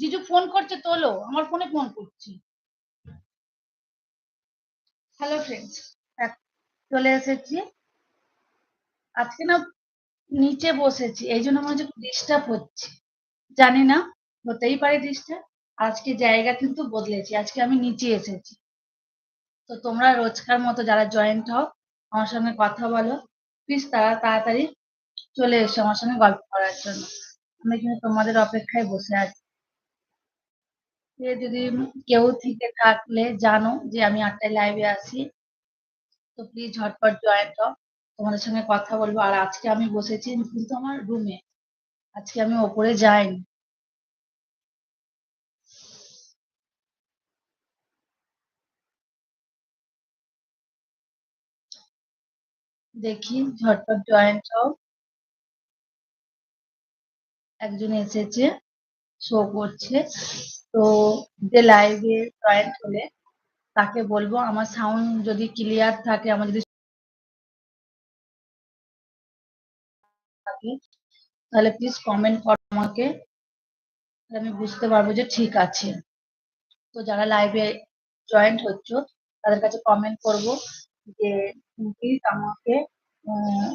জিজু ফোন করছে, তোলো। আমার ফোনে ফোন করছি। হ্যালো ফ্রেন্ডস চলে এসেছি। আজকে না নিচে বসেছি, এই জন্য মনে হচ্ছে ডিস্টার্ব হচ্ছে। জানি না, হতেই পারে ডিস্টার্ব আজকে জায়গা কিন্তু বদলেছি, আজকে আমি নিচে এসেছি। তো তোমরা রোজকার মতো যারা জয়েন্ট হও, আমার সঙ্গে কথা বলো। প্লিজ তারা তাড়াতাড়ি চলে এসো আমার সঙ্গে গল্প করার জন্য। আমি কিন্তু তোমাদের অপেক্ষায় বসে আছি। যদি কেউ থেকে থাকলে জানো যে আমি আটটায় লাইভে আছি। তো প্লিজ ঝটপট জয়েন্ট হও তোমাদের সঙ্গে কথা বলব। আর আজকে আমি বসেছি কিন্তু আমার রুমে আজকে আমি ওপরে যাইনি। দেখি, ঝটপট জয়েন্ট একজন এসেছে শো করছে। তো যে লাইভে জয়েন্ট হলে তাকে বলব আমার সাউন্ড যদি ক্লিয়ার থাকে, আমার যদি থাকে তাহলে প্লিজ কমেন্ট করো আমাকে আমি বুঝতে পারব যে ঠিক আছে। তো যারা লাইভে জয়েন্ট হচ্ছ, তাদের কাছে কমেন্ট করব যে প্লিজ আমাকে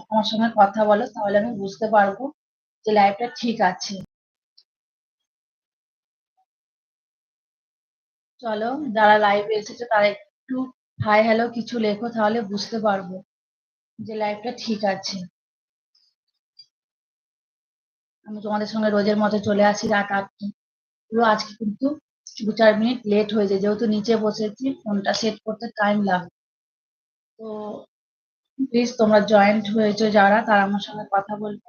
আমার সঙ্গে কথা বলো, তাহলে আমি বুঝতে পারব যে লাইভটা ঠিক আছে। চলো, যারা লাইভে এসেছে তারা একটু হাই হ্যালো কিছু লেখো তাহলে বুঝতে পারব যে লাইভটা ঠিক আছে। আমি তোমাদের সঙ্গে রোজের মতো চলে আসি, রাত আটটা। পুরো আজকে কিন্তু দু চার মিনিট লেট হয়ে যায়, যেহেতু নিচে বসেছি ফোনটা সেট করতে টাইম লাগে তো প্লিজ তোমরা জয়েন্ট হয়েছো যারা, তারা আমার সঙ্গে কথা বলবে।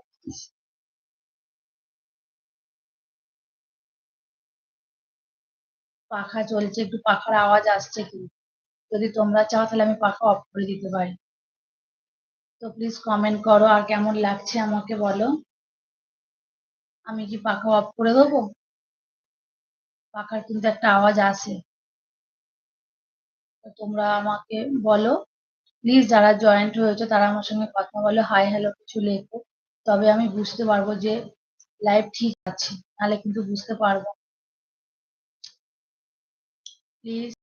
পাখা চলছে, একটু পাখার আওয়াজ আসছে কি যদি তোমরা চাও তাহলে আমি পাখা অফ করে দিতে পারি। তো প্লিজ কমেন্ট করো আর কেমন লাগছে আমাকে বলো। আমি কি পাখা অফ করে দেবো? পাখার কিন্তু একটা আওয়াজ আসে। তোমরা আমাকে বলো। প্লিজ যারা জয়েন্ট হয়েছে তারা আমার সঙ্গে কথা বলো হাই হ্যালো কিছু লেখো। তবে আমি বুঝতে পারব যে লাইভ ঠিক আছে, নাহলে কিন্তু বুঝতে পারব প্লিজ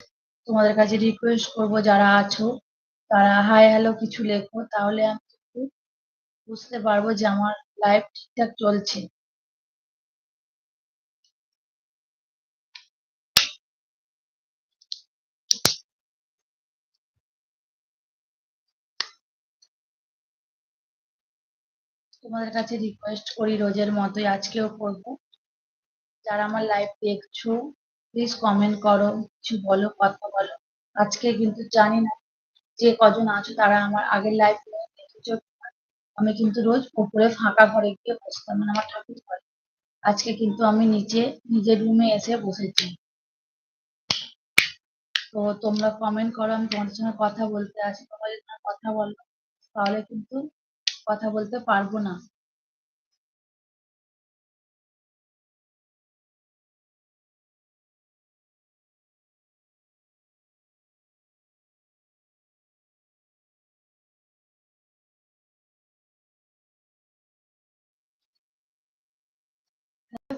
তোমাদের কাছে রিকোয়েস্ট করব যারা আছো, তারা হাই হ্যালো কিছু লেখো, তাহলে আমি কিন্তু বুঝতে পারব যে আমার লাইফ ঠিকঠাক চলছে। তোমাদের কাছে রিকোয়েস্ট করি রোজের মতোই আজকেও করব। যারা আমার লাইভ দেখছ প্লিজ কমেন্ট করো, কিছু বলো, কথা বলো। আজকে কিন্তু জানি না যে কজন আছো, তারা আমার আগের লাইফ আমি কিন্তু রোজ উপরে ফাঁকা ঘরে গিয়ে বসতাম মানে আমার ঠাকুর ঘরে। আজকে কিন্তু আমি নিচে নিজের রুমে এসে বসেছি। তো তোমরা কমেন্ট করো, আমি তোমাদের সঙ্গে কথা বলতে আসি। তোমরা যদি কথা বলো তাহলে কিন্তু কথা বলতে পারব না।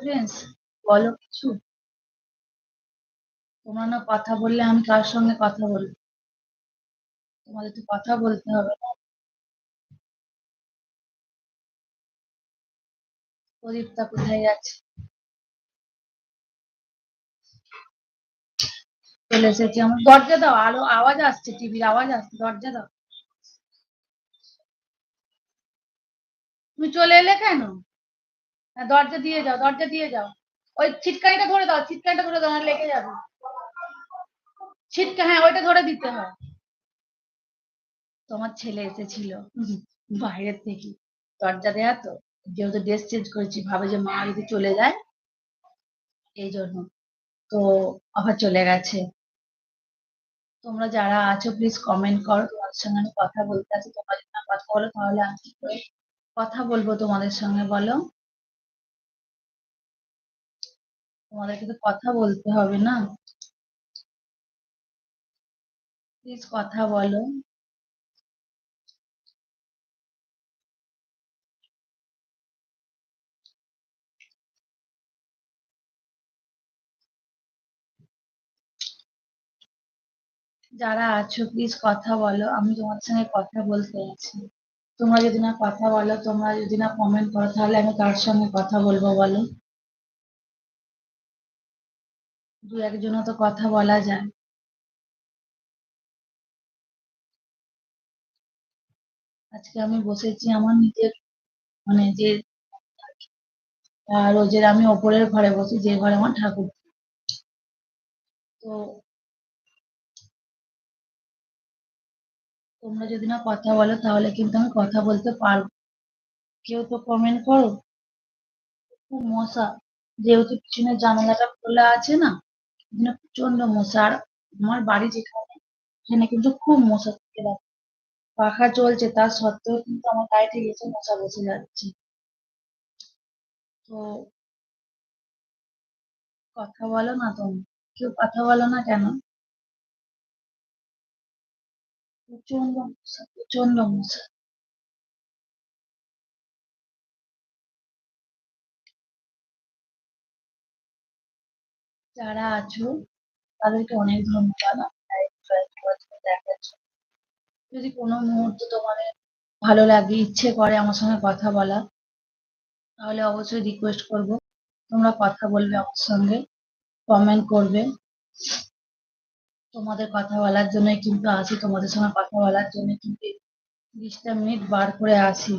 ফ্রেন্ডস বলো কিছু। তোমরা না কথা বললে আমি কার সঙ্গে কথা বলব? তোমাদের তো কথা বলতে হবে না। প্রদীপটা কোথায় আছে? চলে এসেছি আমার। দরজা দাও, আলো, আওয়াজ আসছে, টিভির আওয়াজ আসছে, দরজা দাও। তুমি চলে এলে কেন? হ্যাঁ দরজা দিয়ে যাও, দরজা দিয়ে যাও। ওই ছিটকানিটা ধরে দাও, ছিটকানিটা ধরে দাও লেগে যাবে। ছিটকা হ্যাঁ ওইটা ধরে দিতে হয়। তোমার ছেলে এসেছিল বাইরের থেকে। দরজা দেয়া তো, যেহেতু ড্রেস চেঞ্জ করেছি, ভাবে যে মা যদি চলে যায়, এই জন্য। তো আবার চলে গেছে। তোমরা যারা আছো প্লিজ কমেন্ট করো, তোমাদের সঙ্গে আমি কথা বলতে আছি। তোমরা যদি না কথা বলো, তাহলে আমি কথা বলব তোমাদের সঙ্গে, বলো? তোমাদেরকে তো কথা বলতে হবে না? প্লিজ কথা বলো। যারা আছো প্লিজ কথা বলো। আমি তোমার সঙ্গে কথা বলতে আছি তোমরা যদি না কথা বলো, তোমরা যদি না কমেন্ট করো, তাহলে আমি কার সঙ্গে কথা বলব বলো? দু একজনও তো কথা বলা যায়। আজকে আমি বসেছি আমার নিজের মানে যে রোজের আমি ওপরের ঘরে বসি যে ঘরে আমার ঠাকুর। তো তোমরা যদি না কথা বলো, তাহলে কিন্তু আমি কথা বলতে পারব কেউ তো কমেন্ট করো? খুব মশা। যেহেতু পিছনে জানালাটা খোলা আছে না প্রচণ্ড মশা। আর আমার বাড়ি যেখানে, সেখানে কিন্তু খুব মশা থাকে রাতে। পাখা চলছে তার সত্ত্বেও কিন্তু আমার গায়ে থেকে গেছে মশা বসে যাচ্ছে। তো কথা বলো না তুমি। কেউ কথা বলো না কেন? প্রচণ্ড মশা প্রচণ্ড মশা। যারা আছো, তাদেরকে অনেক ধন্যবাদ। যদি কোনো মুহূর্ত তোমাদের ভালো লাগে, ইচ্ছে করে আমার সঙ্গে কথা বলা, তাহলে অবশ্যই রিকোয়েস্ট করব। তোমরা কথা বলবে আমার সঙ্গে কমেন্ট করবে। তোমাদের কথা বলার জন্য কিন্তু আসি, তোমাদের সঙ্গে কথা বলার জন্য কিন্তু তিরিশটা মিনিট বার করে আসি।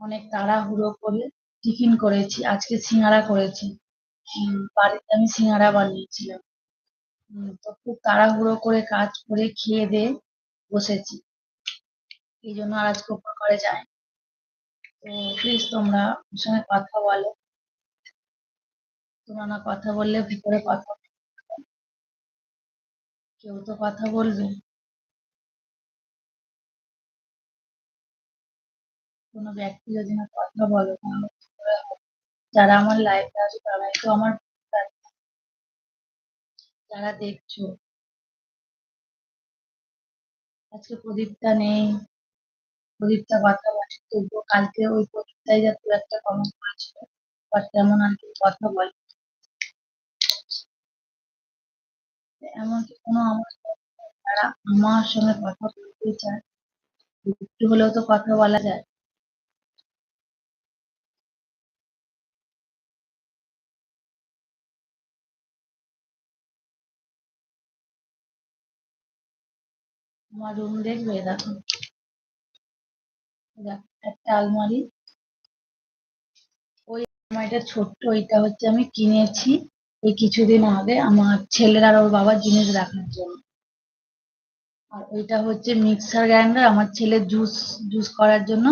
অনেক তাড়াহুড়ো করে টিফিন করেছি, আজকে সিঙ্গারা করেছি। বাড়িতে আমি সিঙ্গারা বানিয়েছিলাম। তো খুব তাড়াহুড়ো করে কাজ করে খেয়ে দিয়ে বসেছি। এই জন্য আর আজকে উপর করে যাই তো প্লিজ তোমরা আমার সঙ্গে কথা বলো। তোমরা না কথা বললে ভিতরে কথা কেউ তো কথা বলবে। কোনো ব্যক্তি যদি না কথা বলো তাহলে? যারা আমার লাইফে আছে, তারাই তো আমার যারা দেখছ। আজকে প্রদীপটা নেই। প্রদীপটা কথা বলে তবুও কালকে ওই প্রদীপটাই যা দু একটা কমেন্ট করেছিল বাট তেমন আর কি কথা বলে এমনকি কোনো আমার যারা আমার সঙ্গে কথা বলতে চায়, একটু হলেও তো কথা বলা যায়। আমার রুম দেখবে, দেখো। একটা আলমারি। ওই আলমারিটা ছোট্ট ওইটা হচ্ছে আমি কিনেছি এই কিছুদিন আগে আমার ছেলের আর ওর বাবার জিনিস রাখার জন্য। আর ওইটা হচ্ছে মিক্সার গ্রাইন্ডার, আমার ছেলে জুস জুস করার জন্য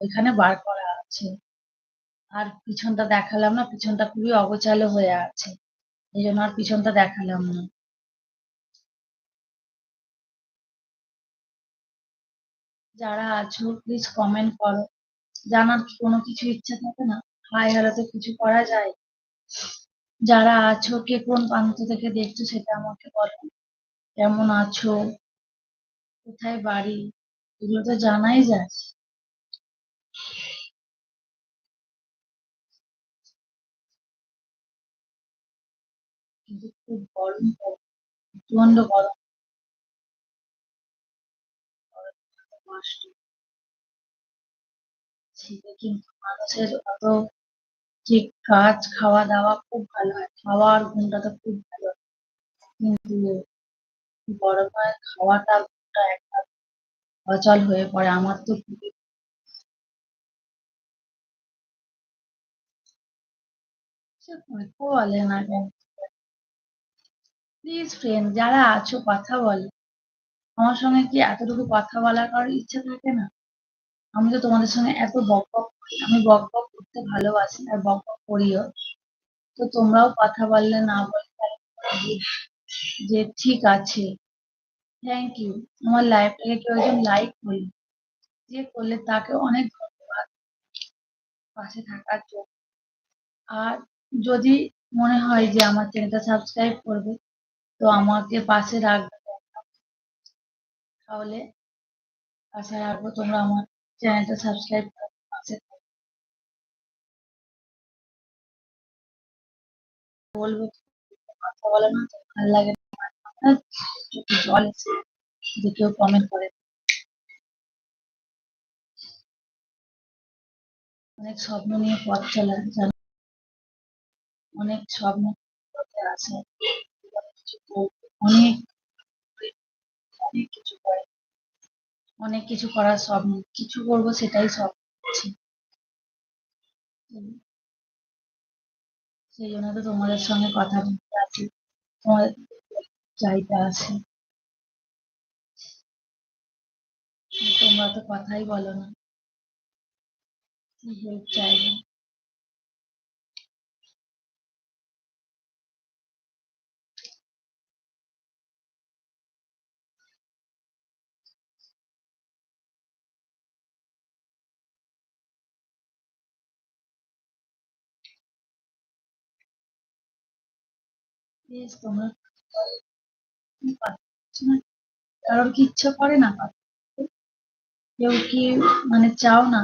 ওইখানে বার করা আছে। আর পিছনটা দেখালাম না, পিছনটা খুবই অগোছালো হয়ে আছে। এই জন্য আর পিছনটা দেখালাম না। যারা আছো প্লিজ কমেন্ট করো। জানার কোনো কিছু ইচ্ছা থাকে না? হাই হ্যালো তো কিছু করা যায়। যারা আছো, কে কোন প্রান্ত থেকে দেখছ সেটা আমাকে বলো। কেমন আছো? কোথায় বাড়ি? এগুলো তো জানাই যায়। কিন্তু খুব গরম প্রচণ্ড গরম। কষ্ট। শীতে কিন্তু মানুষের অত ঠিক কাজ খাওয়া দাওয়া খুব ভালো হয়। খাওয়া আর ঘুমটা তো খুব ভালো। কিন্তু গরমে খাওয়াটা ঘুমটা একটা অচল হয়ে পড়ে। আমার তো খুবই বলে না কেন? প্লিজ ফ্রেন্ড যারা আছো, কথা বলো। আমার সঙ্গে কি এতটুকু কথা বলার কারোর ইচ্ছা থাকে না? আমি তো তোমাদের সঙ্গে এত বক বক করি। আমি বক বক করতে ভালোবাসি আর বক বক করিও। তো তোমরাও কথা বললে না বললে যে- ঠিক আছে। থ্যাংক ইউ আমার লাইফটাকে কেউ একজন লাইক করলে যে করলে তাকে অনেক ধন্যবাদ। পাশে থাকার জন্য। আর যদি মনে হয় যে আমার চ্যানেলটা সাবস্ক্রাইব করবে, তো আমাকে পাশে রাখবে। তাহলে পাশে রাখব তোমরা আমার চ্যানেলটা সাবস্ক্রাইব করে বলব কথা বলে না ভালো লাগে না। জল যে কেউ কমেন্ট করে। অনেক স্বপ্ন নিয়ে পথ চলা, জানো? অনেক স্বপ্ন পথে আছে। অনেক অনেক কিছু করে। অনেক কিছু করার স্বপ্ন কিছু করব সেটাই সব। উম, সেই জন্য তো তোমাদের সঙ্গে কথা বলতে আছি তোমাদের চাইতে আছে। তোমরা তো কথাই বলো না। হেল্প চাইবে? প্লিজ তোমরা কারোর কি ইচ্ছা করে না কেউ কি মানে চাও না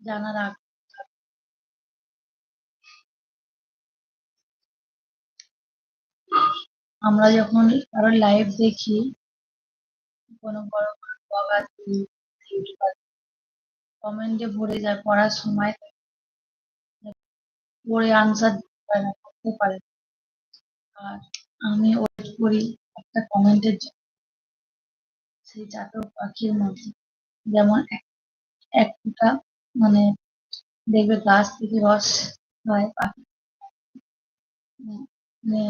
জানার আগ আমরা যখন কারোর লাইভ দেখি, কোনো বড় ব্লগার কমেন্টে ভরে যায়, পড়ার সময় পড়ে আনসার দিতে না, করতে পারে না। আর আমি ওয়েট করি একটা কমেন্টের জন্য সেই চাতক পাখির মধ্যে যেমন এক এক ফোঁটা মানে দেখবে গাছ থেকে রস হয় পাখি। উম, মানে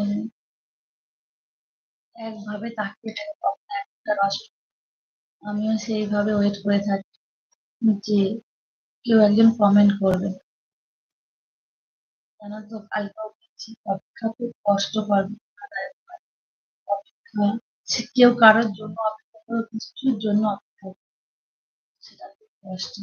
একভাবে তাকিয়ে থাকে কখন একটা রস আমিও সেইভাবে ওয়েট করে থাকি যে কেউ একজন কমেন্ট করবে। জানো তো কালকেও দেখছি অপেক্ষা খুব কষ্টকর অপেক্ষা কেউ কারোর জন্য অপেক্ষা করে, কিছুর জন্য অপেক্ষা করে। সেটা খুব কষ্ট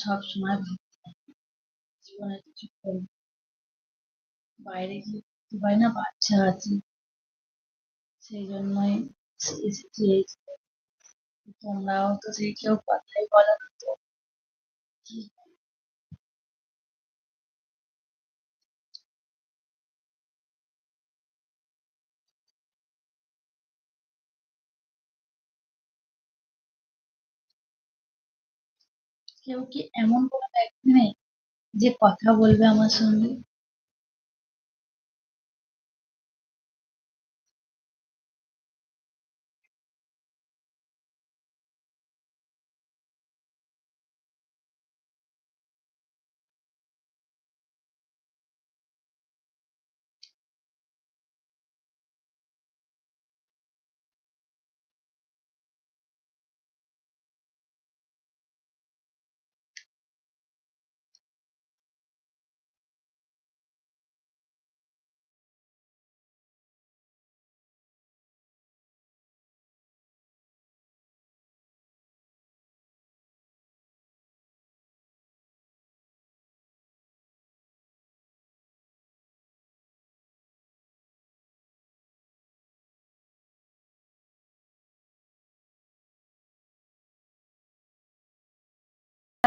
সব সময় জীবনে কিছু করব বাইরে গিয়ে না, বাচ্চা আছে। সেই জন্যই। তোমরাও তো সেই কেউ কথাই বলো না তো কেউ কি এমন কোনো ব্যক্তি নেই যে কথা বলবে আমার সঙ্গে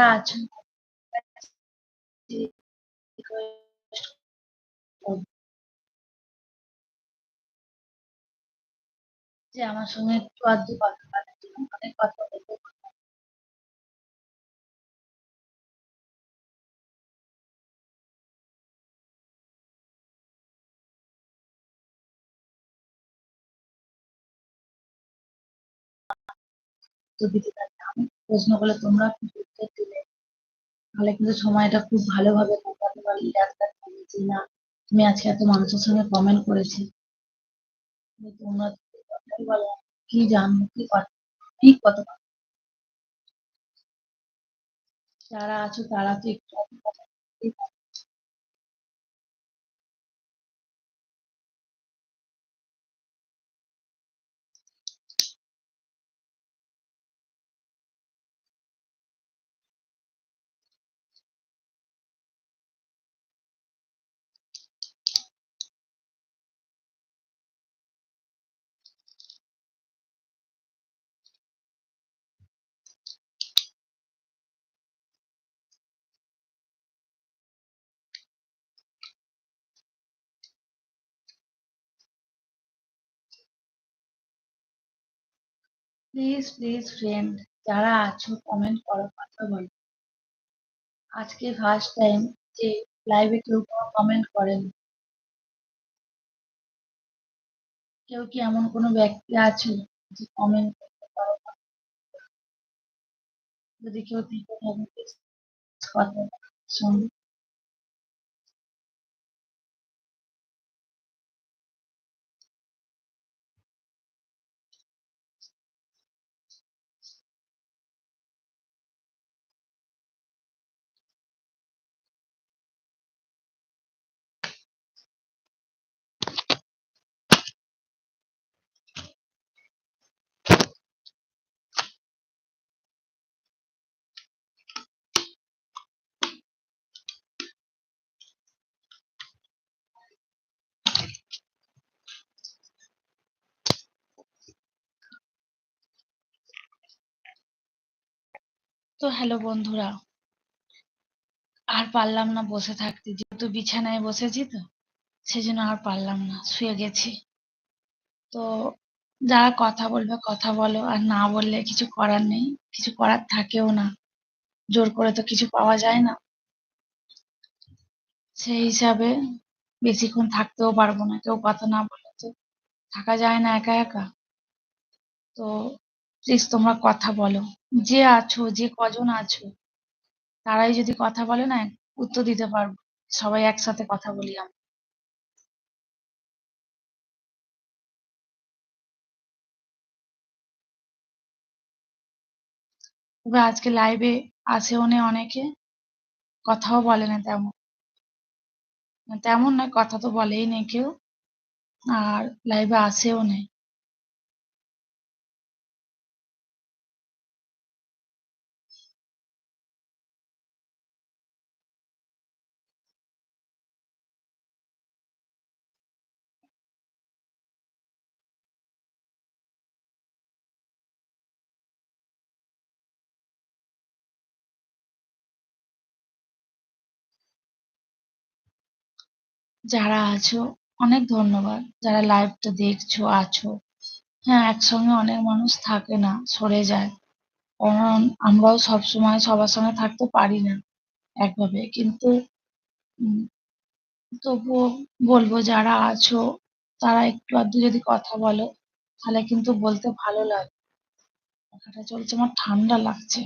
যারা যে আমার সঙ্গে একটু আধটু কথা বলার জন্য অনেক কথা বলতে প্রশ্ন করলে তোমরা কি উত্তর দিলে? তাহলে কিন্তু সময়টা খুব ভালোভাবে কাটাতে পারি রাস্তা যে না। তুমি আজকে এত মানুষের সঙ্গে কমেন্ট করেছি। তোমরা কি জানব, কি ঠিক কথা? যারা আছো তারা তো একটু প্লিজ প্লিজ ফ্রেন্ড যারা আছো কমেন্ট করো, কথা বলো। আজকে ফার্স্ট টাইম যে লাইভে কেউ কোনো কমেন্ট করেন কেউ কি এমন কোনো ব্যক্তি আছে যে কমেন্ট করতে পারো যদি কেউ থেকে থাকে কথা সঙ্গে। তো হ্যালো বন্ধুরা। আর পারলাম না বসে থাকতে, যেহেতু বিছানায় বসেছি তো, সেজন্য আর পারলাম না, শুয়ে গেছি। তো যারা কথা বলবে কথা বলো, আর না বললে কিছু করার নেই, কিছু করার থাকেও না। জোর করে তো কিছু পাওয়া যায় না। সেই হিসাবে বেশিক্ষণ থাকতেও পারব না, কেউ কথা না বললে তো থাকা যায় না একা একা। তো প্লিজ তোমরা কথা বলো। যে আছো, যে কজন আছো, তারাই যদি কথা বলে না, উত্তর দিতে পারব। সবাই একসাথে কথা বলি তবে আজকে লাইভে আসেও নে অনেকে, কথাও বলে না তেমন। তেমন নয়, কথা তো বলেই নেই কেউ। আর লাইভে আসেও নেই যারা আছো, অনেক ধন্যবাদ। যারা লাইভটা দেখছ, আছো। হ্যাঁ একসঙ্গে অনেক মানুষ থাকে না, সরে যায়। কারণ আমরাও সবসময় সবার সঙ্গে থাকতে পারি না একভাবে। কিন্তু তবুও বলব, যারা আছো, তারা একটু আধটু যদি কথা বলো, তাহলে কিন্তু বলতে ভালো লাগে। কথাটা চলছে, আমার ঠান্ডা লাগছে।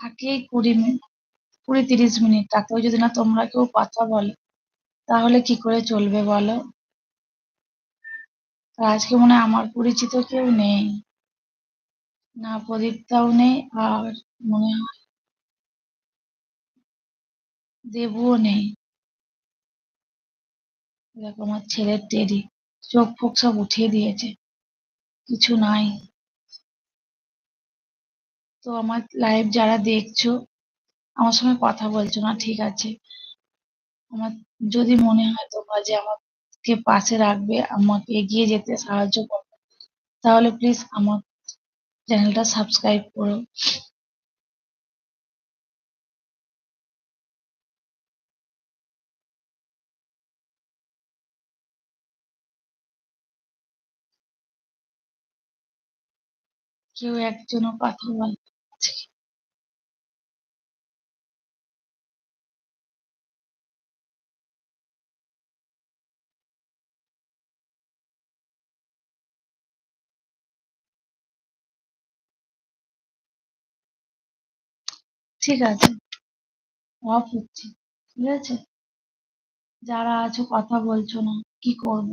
থাকেই কুড়ি মিনিট কুড়ি তিরিশ মিনিট তাতেও যদি না তোমরা কেউ কথা বলো, তাহলে কি করে চলবে বলো? আজকে মনে হয় আমার পরিচিত কেউ নেই। না প্রদীপটাও নেই, আর মনে হয় দেবুও নেই। দেখো আমার ছেলের টেরি চোখ ফোক সব উঠিয়ে দিয়েছে। কিছু নাই। তো আমার লাইভ যারা দেখছ, আমার সঙ্গে কথা বলছো না, ঠিক আছে? আমার যদি মনে হয় তোমরা যে আমাকে পাশে রাখবে, আমাকে এগিয়ে যেতে সাহায্য করবে, তাহলে প্লিজ আমার চ্যানেলটা সাবস্ক্রাইব করো। কেউ একজনও কথা বলে না ঠিক আছে। অফ হচ্ছে, ঠিক আছে? যারা আছো কথা বলছো না, কি করব?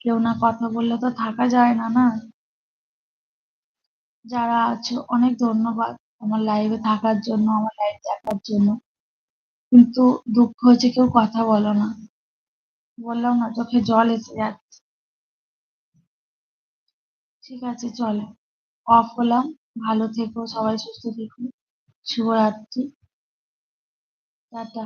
কেউ না কথা বললে তো থাকা যায় না না? যারা আছো, অনেক ধন্যবাদ আমার লাইভে থাকার জন্য, আমার লাইভ দেখার জন্য। কিন্তু দুঃখ হচ্ছে কেউ কথা বলো না। বললাম না, চোখে জল এসে যাচ্ছে। ঠিক আছে, চলো। অফ হলাম। ভালো থেকো, সবাই সুস্থ থেকো। শুভরাত্রি। টাটা।